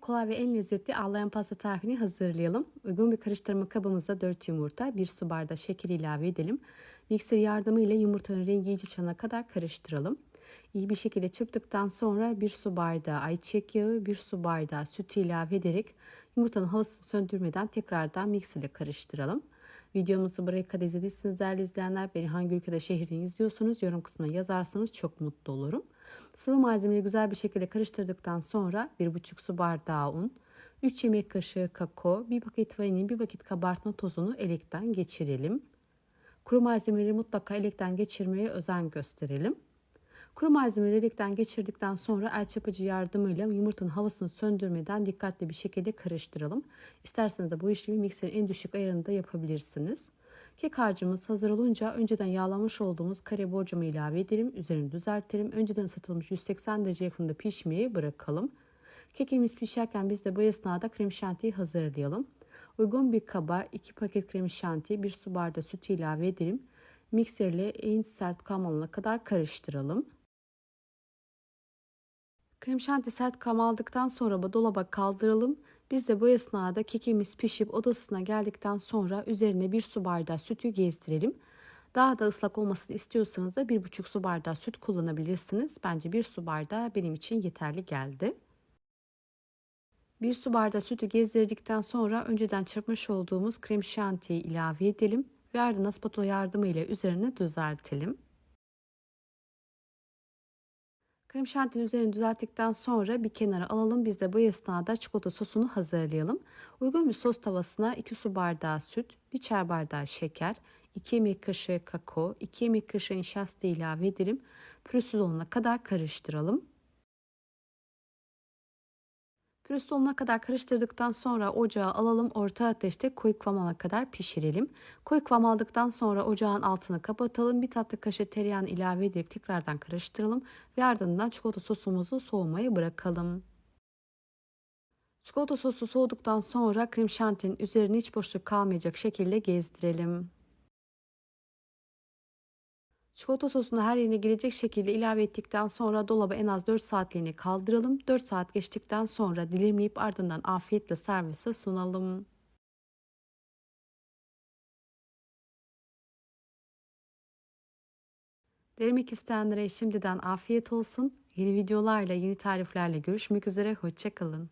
kolay ve en lezzetli ağlayan pasta tarifini hazırlayalım. Uygun bir karıştırma kabımıza 4 yumurta, 1 su bardağı şeker ilave edelim. Mikser yardımıyla yumurtanın rengi iyice çıkana kadar karıştıralım. İyi bir şekilde çırptıktan sonra 1 su bardağı ayçiçek yağı, 1 su bardağı süt ilave ederek yumurtanın havasını söndürmeden tekrardan mikserle karıştıralım. Videomuzu buraya kadar izlediyseniz değerli izleyenler beni hangi ülkede şehirden izliyorsunuz yorum kısmına yazarsanız çok mutlu olurum. Sıvı malzemeyi güzel bir şekilde karıştırdıktan sonra 1,5 su bardağı un, 3 yemek kaşığı kakao, 1 paket vanilin, 1 paket kabartma tozunu elekten geçirelim. Kuru malzemeleri mutlaka elekten geçirmeye özen gösterelim. Kuru malzemeleri elekten geçirdikten sonra el çapıcı yardımıyla yumurtanın havasını söndürmeden dikkatli bir şekilde karıştıralım. İsterseniz de bu işlemi mikserin en düşük ayarında yapabilirsiniz. Kek harcımız hazır olunca önceden yağlamış olduğumuz kare borcamı ilave edelim. Üzerini düzeltelim. Önceden ısıtılmış 180 derece yakında pişmeye bırakalım. Kekimiz pişerken biz de bu esnada krem şantiyi hazırlayalım. Uygun bir kaba 2 paket krem şanti, 1 su bardağı süt ilave edelim. Mikserle en sert kıvam kadar karıştıralım. Krem şanti sert kıvam aldıktan sonra dolaba kaldıralım. Biz de bu esnada kekimiz pişip odasına geldikten sonra üzerine bir su bardağı sütü gezdirelim. Daha da ıslak olmasını istiyorsanız da bir buçuk su bardağı süt kullanabilirsiniz. Bence bir su bardağı benim için yeterli geldi. Bir su bardağı sütü gezdirdikten sonra önceden çırpmış olduğumuz krem şantiyi ilave edelim ve ardından spatula yardımıyla üzerine düzeltelim. Krem şantinin üzerini düzelttikten sonra bir kenara alalım. Biz de bu esnada çikolata sosunu hazırlayalım. Uygun bir sos tavasına 2 su bardağı süt, 1 çay bardağı şeker, 2 yemek kaşığı kakao, 2 yemek kaşığı nişasta ilave edelim. Pürüzsüz olana kadar karıştıralım. Pürüz sonuna kadar karıştırdıktan sonra ocağa alalım. Orta ateşte koyu kıvamına kadar pişirelim. Koyu kıvam aldıktan sonra ocağın altını kapatalım. Bir tatlı kaşığı tereyağını ilave ederek tekrardan karıştıralım. Ve ardından çikolata sosumuzu soğumaya bırakalım. Çikolata sosu soğuduktan sonra krem şantinin üzerine hiç boşluk kalmayacak şekilde gezdirelim. Çikolata sosunu her yerine gelecek şekilde ilave ettikten sonra dolaba en az 4 saatliğine kaldıralım. 4 saat geçtikten sonra dilimleyip ardından afiyetle servise sunalım. Denemek isteyenlere şimdiden afiyet olsun. Yeni videolarla, yeni tariflerle görüşmek üzere. Hoşçakalın.